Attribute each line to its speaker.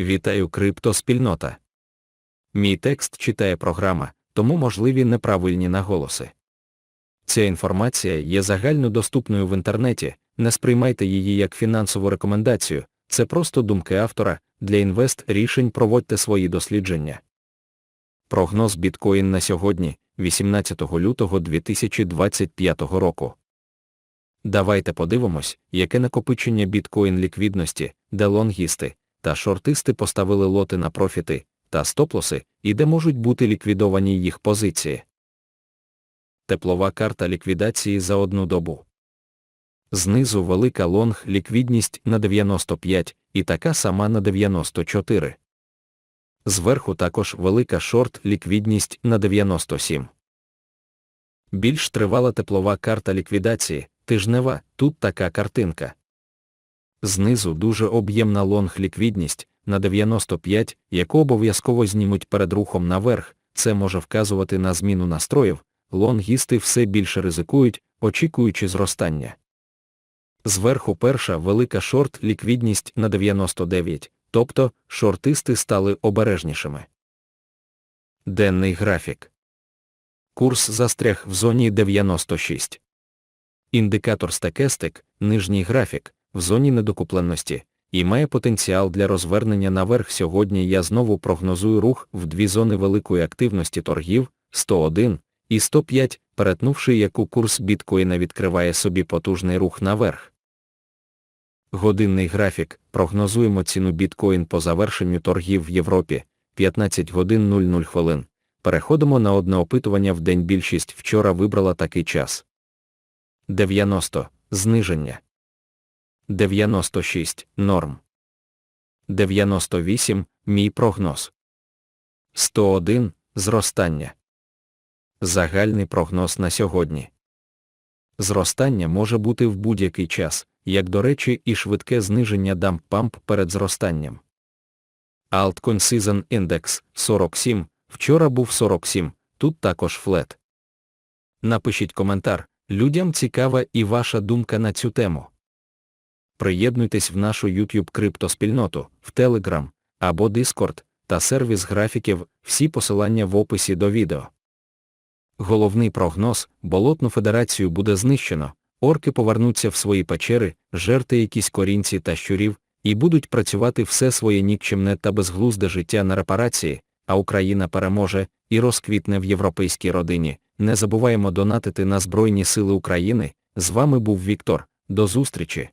Speaker 1: Вітаю криптоспільнота. Мій текст читає програма, тому можливі неправильні наголоси. Ця інформація є загальнодоступною в інтернеті, не сприймайте її як фінансову рекомендацію, це просто думки автора, для інвест рішень проводьте свої дослідження. Прогноз біткоін на сьогодні, 18 лютого 2025 року. Давайте подивимось, яке накопичення біткоін ліквідності, де лонгісти та шортисти поставили лоти на профіти та стоплоси, і де можуть бути ліквідовані їх позиції. Теплова карта ліквідації за одну добу. Знизу велика лонг ліквідність на 95 і така сама на 94. Зверху також велика шорт ліквідність на 97. Більш тривала теплова карта ліквідації, тижнева, тут така картинка. Знизу дуже об'ємна лонг ліквідність на 95, яку обов'язково знімуть перед рухом наверх, це може вказувати на зміну настроїв, лонгісти все більше ризикують, очікуючи зростання. Зверху перша велика шорт ліквідність на 99, тобто шортисти стали обережнішими. Денний графік. Курс застряг в зоні 96. Індикатор стекестик, нижній графік, в зоні недокупленості, і має потенціал для розвернення наверх. Сьогодні я знову прогнозую рух в дві зони великої активності торгів 101 і 105, перетнувши яку курс біткоїна відкриває собі потужний рух наверх. Годинний графік. Прогнозуємо ціну біткоін по завершенню торгів в Європі 15 годин 00 хвилин. Переходимо на одне опитування в день. Більшість вчора вибрала такий час. 90 зниження. 96 норм. 98 мій прогноз. 101 зростання. Загальний прогноз на сьогодні. Зростання може бути в будь-який час, як до речі, і швидке зниження дамп-памп перед зростанням. Altcoin Season Index 47, вчора був 47, тут також флет. Напишіть коментар, людям цікава і ваша думка на цю тему. Приєднуйтесь в нашу YouTube криптоспільноту, в Telegram або Discord та сервіс графіків, всі посилання в описі до відео. Головний прогноз болотну федерацію буде знищено, орки повернуться в свої печери, жерти якісь корінці та щурів, і будуть працювати все своє нікчемне та безглузде життя на репарації, а Україна переможе і розквітне в європейській родині. Не забуваємо донатити на Збройні Сили України. З вами був Віктор. До зустрічі!